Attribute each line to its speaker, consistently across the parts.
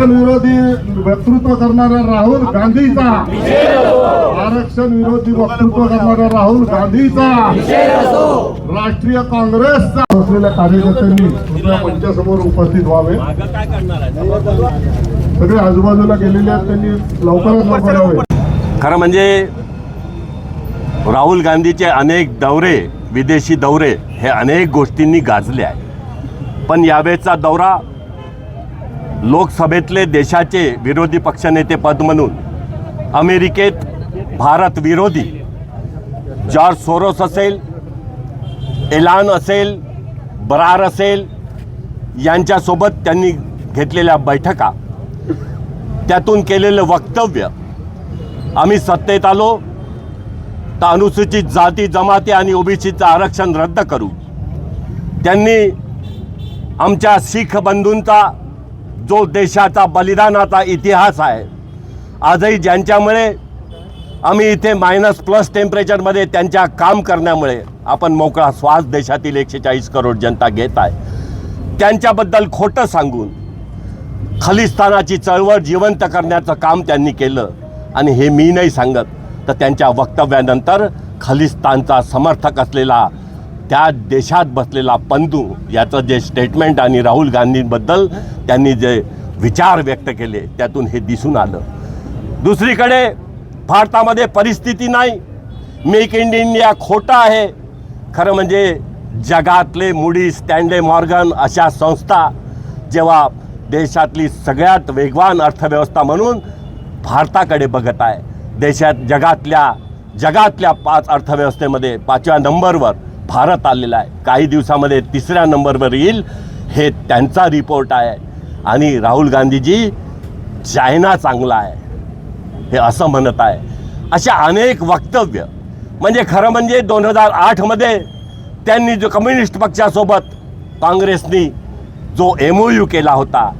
Speaker 1: आरक्षण विरोधी वक्तृत्व करणाऱ्या राहुल गांधीचा. आरक्षण विरोधी वक्तृत्व करणाऱ्या राहुल गांधीचा. राष्ट्रीय काँग्रेसचा. असलेल्या कार्यकर्त्यांनी कृपया मंचासमोर उपस्थित व्हावे. सगळे आजूबाजूला गेलेले आहेत त्यांनी लवकरात लवकर यावे.
Speaker 2: खरं म्हणजे राहुल गांधीचे अनेक दौरे विदेशी दौरे हे अनेक गोष्टींनी गाजले आहे. पण यावेळेचा दौरा लोकसभेतले देशाचे विरोधी पक्षनेते पद म्हणून अमेरिकेत भारत विरोधी जॉर्ज सोरोस असेल एलान असेल बरार असेल यांच्यासोबत त्यांनी घेतलेल्या बैठका त्यातून केलेलं वक्तव्य आम्ही सत्तेत आलो तर अनुसूचित जाती जमाती आणि ओबीसीचं आरक्षण रद्द करू. त्यांनी आमच्या शीख बंधूंचा जो देशाचा बलिदानाचा इतिहास आहे आजही ज्यांच्यामुळे आम्ही इथे मायनस प्लस टेम्परेचरमध्ये त्यांच्या काम करण्यामुळे आपण मोकळा श्वास देशातील एकशे चाळीस करोड जनता घेत आहे. त्यांच्याबद्दल खोटं सांगून खलिस्तानाची चळवळ जिवंत करण्याचं काम त्यांनी केलं आणि हे मी नाही सांगत तर त्यांच्या वक्तव्यानंतर खलिस्तानचा समर्थक असलेला त्या देशात बसलेला पंदू याचं जे स्टेटमेंट आणि राहुल गांधींबद्दल त्यांनी जे विचार व्यक्त केले त्यातून हे दिसून आलं. दुसरीकडे भारतामध्ये परिस्थिती नाही. मेक इन इंडिया खोटं आहे. खरं म्हणजे जगातले मुडी स्टँडे मॉर्गन अशा संस्था जेव्हा देशातली सगळ्यात वेगवान अर्थव्यवस्था म्हणून भारताकडे बघत आहे. देशात जगातल्या जगातल्या पाच अर्थव्यवस्थेमध्ये पाचव्या नंबरवर भारत आलेला आहे. काही दिवसामध्ये तिसऱ्या नंबरवर येईल. हे त्यांचा रिपोर्ट आहे. आणि राहुल गांधीजी चायना चांगला आहे. हे असं म्हणत आहे. अशा अनेक वक्तव्य. म्हणजे खरं म्हणजे दोन हजार आठमध्ये त्यांनी जो कम्युनिस्ट पक्षासोबत काँग्रेसनी जो एम ओ यू केला होता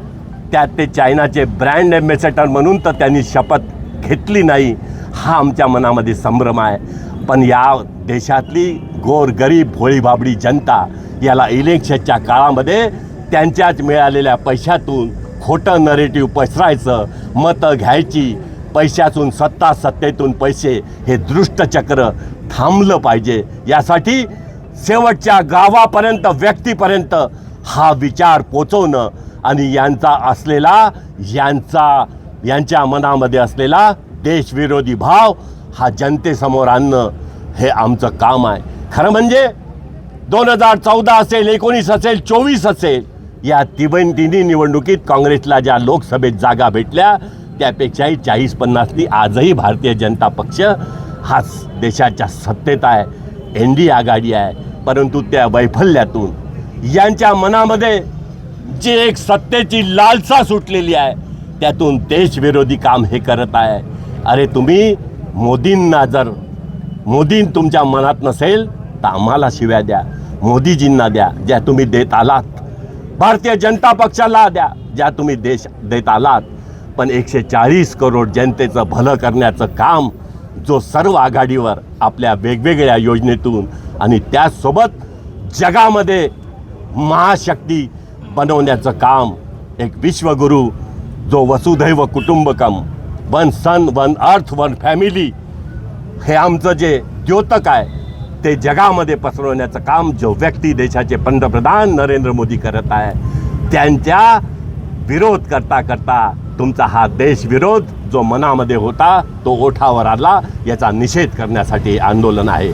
Speaker 2: त्यात ते चायनाचे ब्रँड एम्बेसेडर म्हणून तर त्यांनी शपथ घेतली नाही हा आमच्या मनामध्ये संभ्रम आहे. पण या देशातली गोरगरीब भोळीभाबडी जनता याला इलेक्शनच्या काळामध्ये त्यांच्याच मिळालेल्या पैशातून खोटं नरेटिव्ह पसरायचं मतं घ्यायची पैशातून सत्ता सत्तेतून पैसे हे दृष्टचक्र थांबलं पाहिजे. यासाठी शेवटच्या गावापर्यंत व्यक्तीपर्यंत हा विचार पोचवणं आणि यांचा असलेला यांचा यांच्या मनामध्ये असलेला देशविरोधी भाव हा जनतेसमोर आणणं हे आमचं काम आहे. खरं म्हणजे दोन हजार चौदा असेल एकोणीस असेल चोवीस असेल या तिबन तिन्ही निवडणुकीत काँग्रेसला ज्या लोकसभेत जागा भेटल्या त्यापेक्षाही चाळीस पन्नासनी आजही भारतीय जनता पक्ष हा देशाच्या सत्तेत आहे एन डी आघाडी आहे. परंतु त्या वैफल्यातून यांच्या मनामध्ये जी एक सत्तेची लालसा सुटलेली आहे त्यातून देशविरोधी काम हे करत आहे. अरे तुम्ही मोदींना जर मोदी तुमच्या मनात नसेल तर आम्हाला शिव्या द्या. मोदीजींना द्या ज्या तुम्ही देत आलात. भारतीय जनता पक्षाला द्या ज्या तुम्ही देश देत आलात. पण एकशे चाळीस करोड जनतेचं भलं करण्याचं काम जो सर्व आघाडीवर आपल्या वेगवेगळ्या योजनेतून आणि त्याचसोबत जगामध्ये महाशक्ती बनवण्याचं काम एक विश्वगुरू जो वसुधैव कुटुंबकम one sun one earth one family हे आमचं जे द्योतक आहे ते जगामध्ये पसरवण्याचं काम जो व्यक्ती देशाचे पंतप्रधान नरेंद्र मोदी करत आहे त्यांच्या विरोध करता करता तुमचा हा देशविरोध जो मनामध्ये होता तो ओठावर आला याचा निषेध करण्यासाठी आंदोलन आहे.